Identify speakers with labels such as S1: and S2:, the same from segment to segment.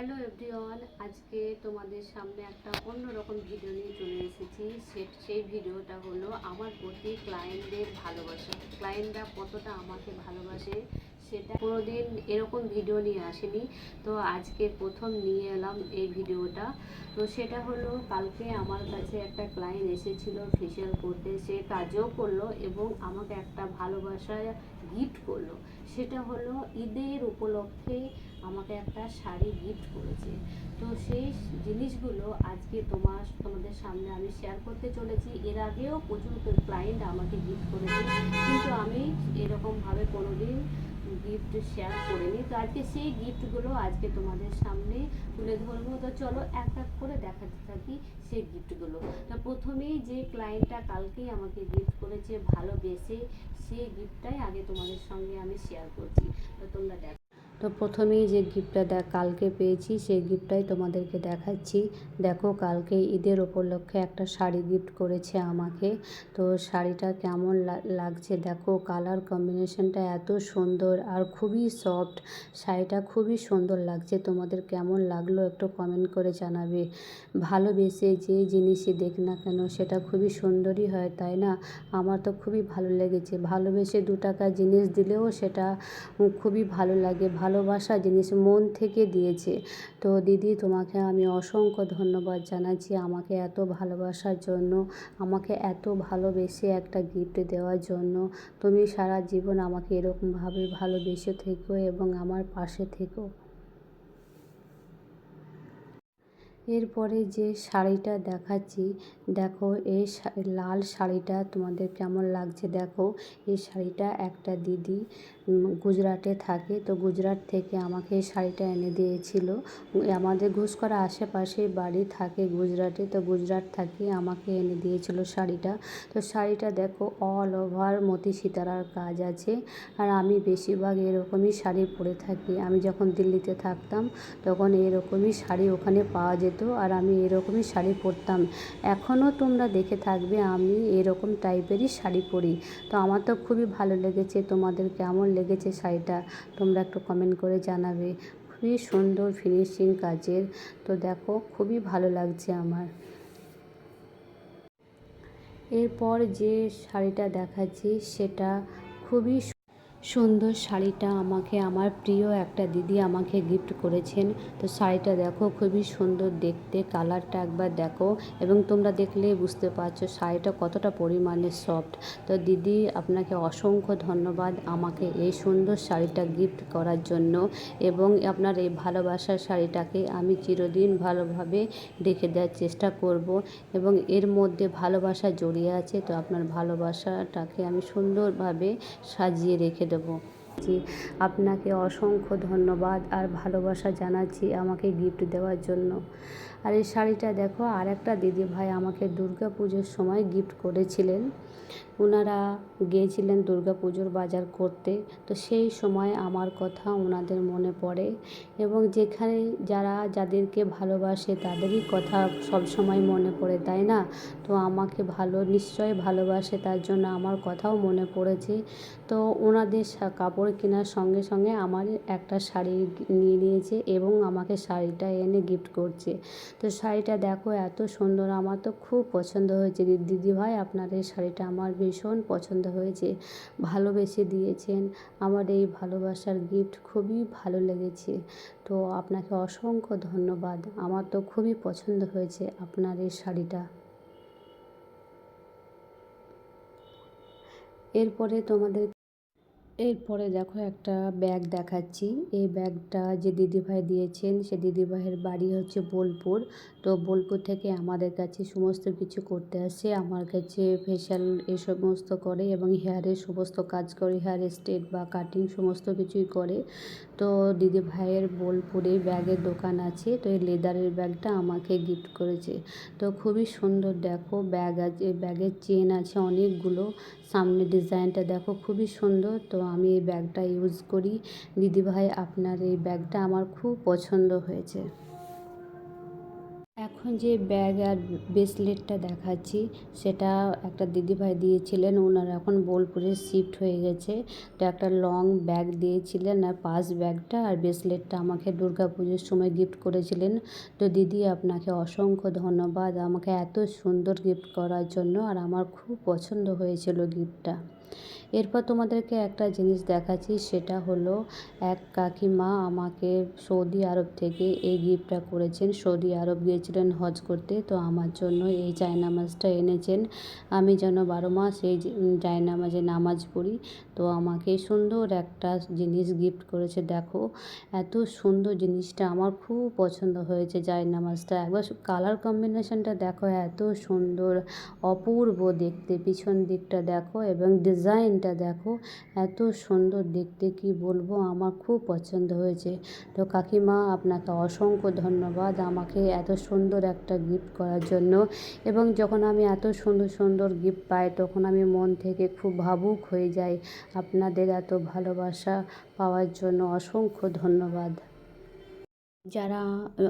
S1: Hello everyone আজকে তোমাদের সামনে একটা অন্যরকম ভিডিও নিয়ে চলে এসেছি। সে- সেই ভিডিওটা হলো আমার প্রতি ক্লায়েন্টদের ভালোবাসা। ক্লায়েন্টরা কতটা আমাকে ভালোবাসে, সেটা কোনোদিন এরকম ভিডিও নিয়ে আসেনি। তো আজকে প্রথম নিয়ে এলাম এই ভিডিওটা তো সেটা হলো, কালকে আমার কাছে একটা ক্লায়েন্ট এসেছিল ফেসিয়াল করতে। সে কাজও করল এবং আমাকে একটা ভালোবাসা গিফট করল। সেটা হলো ঈদের উপলক্ষে আমাকে একটা শাড়ি গিফট করেছে। তো সেই জিনিসগুলো আজকে তোমার, তোমাদের সামনে আমি শেয়ার করতে চলেছি। এর আগেও প্রচুর ক্লায়েন্ট আমাকে গিফট করেছে। কিন্তু আমি এরকমভাবে কোনো দিন গিফট শেয়ার করিনি। তো আজকে সেই গিফটগুলো আজকে তোমাদের সামনে তুলে ধরবো। তো চলো এক এক করে দেখাতে থাকি সেই গিফটগুলো তো প্রথমেই যে ক্লায়েন্টটা কালকেই আমাকে গিফট করেছে, ভালোবেসে, সেই গিফটটাই আগে তোমাদের সঙ্গে আমি শেয়ার করছি। তো তোমরা দেখো। তো প্রথমেই যে গিফটটা দেখ, কালকে পেয়েছি, সেই গিফটটাই তোমাদেরকে দেখাচ্ছি। দেখো, কালকে ঈদের উপলক্ষে একটা শাড়ি গিফট করেছে আমাকে। তো শাড়িটা কেমন লাগছে দেখো, কালার কম্বিনেশনটা এত সুন্দর আর খুবই সফট। শাড়িটা খুবই সুন্দর লাগছে, তোমাদের কেমন লাগল একটু কমেন্ট করে জানাবে। ভালোবেসে যে জিনিসই দেখ না কেন, সেটা খুবই সুন্দরই হয়, তাই না? আমার তো খুবই ভালো লেগেছে। ভালোবেসে দু টাকা জিনিস দিলেও সেটা খুবই ভালো লাগে ভালোবাসা জিনিস মন থেকে দিয়েছে। তো দিদি, তোমাকে আমি অসংখ্য ধন্যবাদ জানাচ্ছি আমাকে এত ভালোবাসার জন্য, আমাকে এত ভালোবেসে একটা গিফট দেওয়ার জন্য। তুমি সারা জীবন আমাকে এরকমভাবে ভালোবেসে থেকো এবং আমার পাশে থেকো। এরপরে যে শাড়িটা দেখাচ্ছি, দেখো এই লাল শাড়িটা তোমাদের কেমন লাগছে দেখো। এই শাড়িটা একটা দিদি গুজরাটে থাকে, তো গুজরাট থেকে আমাকে এই শাড়িটা এনে দিয়েছিল। আমাদের ঘুষকরা আশেপাশে বাড়ি থাকে গুজরাটে, তো গুজরাট থেকে আমাকে এনে দিয়েছিল শাড়িটা। তো শাড়িটা দেখো অল ওভার মতি সীতারার কাজ আছে, আর আমি বেশিরভাগ এরকমই শাড়ি পরে থাকি। আমি যখন দিল্লিতে থাকতাম, তখন এরকমই শাড়ি ওখানে পাওয়া যেত। আর আমি এরকমই শাড়ি পরতাম। এখনও তোমরা দেখে থাকবে আমি এরকম টাইপেরই শাড়ি পরি। তো আমার তো খুবই ভালো লেগেছে, তোমাদের কেমন লেগেছে শাড়িটা তোমরা একটু কমেন্ট করে জানাবে। খুবই সুন্দর ফিনিশিং কাজের, তো দেখো খুবই ভালো লাগছে আমার। এরপর যে শাড়িটা দেখাচ্ছি সেটা খুবই সুন্দর শাড়িটা আমাকে, আমার প্রিয় একটা দিদি আমাকে গিফট করেছেন। তো শাড়িটা দেখো, খুবই সুন্দর দেখতে কালারটা একবার দেখো এবং তোমরা দেখলে বুঝতে পারছ শাড়িটা কতটা পরিমাণে সফট তো দিদি, আপনাকে অসংখ্য ধন্যবাদ আমাকে এই সুন্দর শাড়িটা গিফট করার জন্য এবং আপনার এই ভালোবাসার শাড়িটাকে আমি চিরদিন ভালোভাবে রেখে দেওয়ার চেষ্টা করব এবং এর মধ্যে ভালোবাসা জড়িয়ে আছে। তো আপনার ভালোবাসাটাকে আমি সুন্দরভাবে সাজিয়ে রেখে দেবো। জি, আপনাকে অসংখ্য ধন্যবাদ আর ভালোবাসা জানাচ্ছি আমাকে গিফট দেওয়ার জন্য। আর এই শাড়িটা দেখো আর একটা দিদি ভাই আমাকে দুর্গা পুজোর সময় গিফট করেছিলেন। ওনারা গিয়েছিলেন দুর্গা পুজোর বাজার করতে। তো সেই সময় আমার কথা ওনাদের মনে পড়ে এবং যেখানে যারা যাদেরকে ভালোবাসে তাদেরই কথা সব সময় মনে পড়ে তাই না? তো আমাকে ভালো নিশ্চয় ভালোবাসে তার জন্য আমার কথাও মনে পড়েছে। তো ওনাদের সা- কাপড় কেনার সঙ্গে সঙ্গে আমার একটা শাড়ি নিয়ে নিয়েছে এবং আমাকে শাড়িটা এনে গিফট করছে। তো শাড়িটা দেখো এত সুন্দর, আমার তো খুব পছন্দ হয়েছে। দিদিভাই আপনার এই শাড়িটা আমার ভীষণ পছন্দ হয়েছে। ভালোবেসে দিয়েছেন। আমার এই ভালোবাসার গিফট খুবই ভালো লেগেছে। তো আপনাকে অসংখ্য ধন্যবাদ। আমার তো খুবই পছন্দ হয়েছে আপনার এই শাড়িটা। এরপরে তোমাদের এরপরে দেখো একটা ব্যাগ দেখাচ্ছি। এই ব্যাগটা যে দিদিভাই দিয়েছেন, সে দিদিভাইয়ের বাড়ি হচ্ছে বোলপুর। তো বোলপুর থেকে আমাদের কাছে সমস্ত কিছু করতে আসে। আমার কাছে ফেশিয়াল এই সমস্ত করে এবং হেয়ারের সমস্ত কাজ করে হেয়ার স্টেট বা কাটিং সমস্ত কিছুই করে। তো দিদিভাইয়ের বোলপুরে ব্যাগের দোকান আছে, তো এই লেদারের ব্যাগটা আমাকে গিফট করেছে। তো খুবই সুন্দর দেখো ব্যাগ আছে ব্যাগের চেন আছে অনেকগুলো। সামনে ডিজাইনটা দেখো খুবই সুন্দর। তো আমি এই ব্যাগটা ইউজ করি। দিদিভাই, আপনার এই ব্যাগটা আমার খুব পছন্দ হয়েছে। এখন যে ব্যাগ আর ব্রেসলেটটা দেখাচ্ছি, সেটা একটা দিদিভাই দিয়েছিলেন। ওনারা এখন বোলপুরে শিফট হয়ে গেছে। তো একটা লং ব্যাগ দিয়েছিলেন, আর পাস ব্যাগটা আর ব্রেসলেটটা আমাকে দুর্গা পুজোর সময় গিফট করেছিলেন। তো দিদি, আপনাকে অসংখ্য ধন্যবাদ আমাকে এত সুন্দর গিফট করার জন্য, আর আমার খুব পছন্দ হয়েছিল গিফটটা এরপর তোমাদেরকে একটা জিনিস দেখাচ্ছি, সেটা হলো এক কাকিমা আমাকে সৌদি আরব থেকে এই গিফটটা করেছেন। সৌদি আরব গিয়েছিলেন হজ করতে, তো আমার জন্য এই জায়নামাজটা এনেছেন। আমি যেন বারো মাস এই জায়নামাজে নামাজ পড়ি। তো আমাকে সুন্দর একটা জিনিস গিফট করেছে, দেখো। এত সুন্দর জিনিসটা, আমার খুব পছন্দ হয়েছে জায়নামাজটা একবার কালার কম্বিনেশনটা দেখো, এত সুন্দর, অপূর্ব দেখতে। পিছন দিকটা দেখো এবং ডিজাইনটা দেখো, এত সুন্দর দেখতে, কি বলব? আমার খুব পছন্দ হয়েছে। তো কাকিমা, আপনাকে অসংখ্য ধন্যবাদ আমাকে এত সুন্দর একটা গিফট করার জন্য। এবং যখন আমি এত সুন্দর সুন্দর গিফট পাই, তখন আমি মন থেকে খুব ভাবুক হয়ে যাই। আপনাদের এত ভালোবাসা পাওয়ার জন্য অসংখ্য ধন্যবাদ। যারা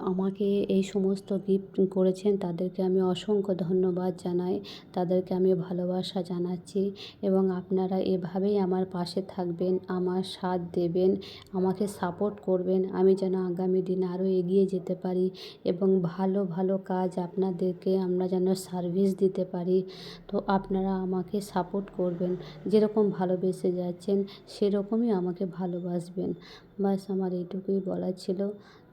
S1: আমাকে এই সমস্ত গিফট করেছেন, তাদেরকে আমি অসংখ্য ধন্যবাদ জানাই। তাদেরকে আমি ভালোবাসা জানাচ্ছি এবং আপনারা এভাবেই আমার পাশে থাকবেন, আমার সাথ দেবেন, আমাকে সাপোর্ট করবেন। আমি যেন আগামী দিনে আরও এগিয়ে যেতে পারি এবং ভালো ভালো কাজ আপনাদেরকে আমরা যেন সার্ভিস দিতে পারি। তো আপনারা আমাকে সাপোর্ট করবেন, যেরকম ভালোবেসে যাচ্ছেন, সেরকমই আমাকে ভালোবাসবেন। বাস আমার এইটুকুই বলার ছিল।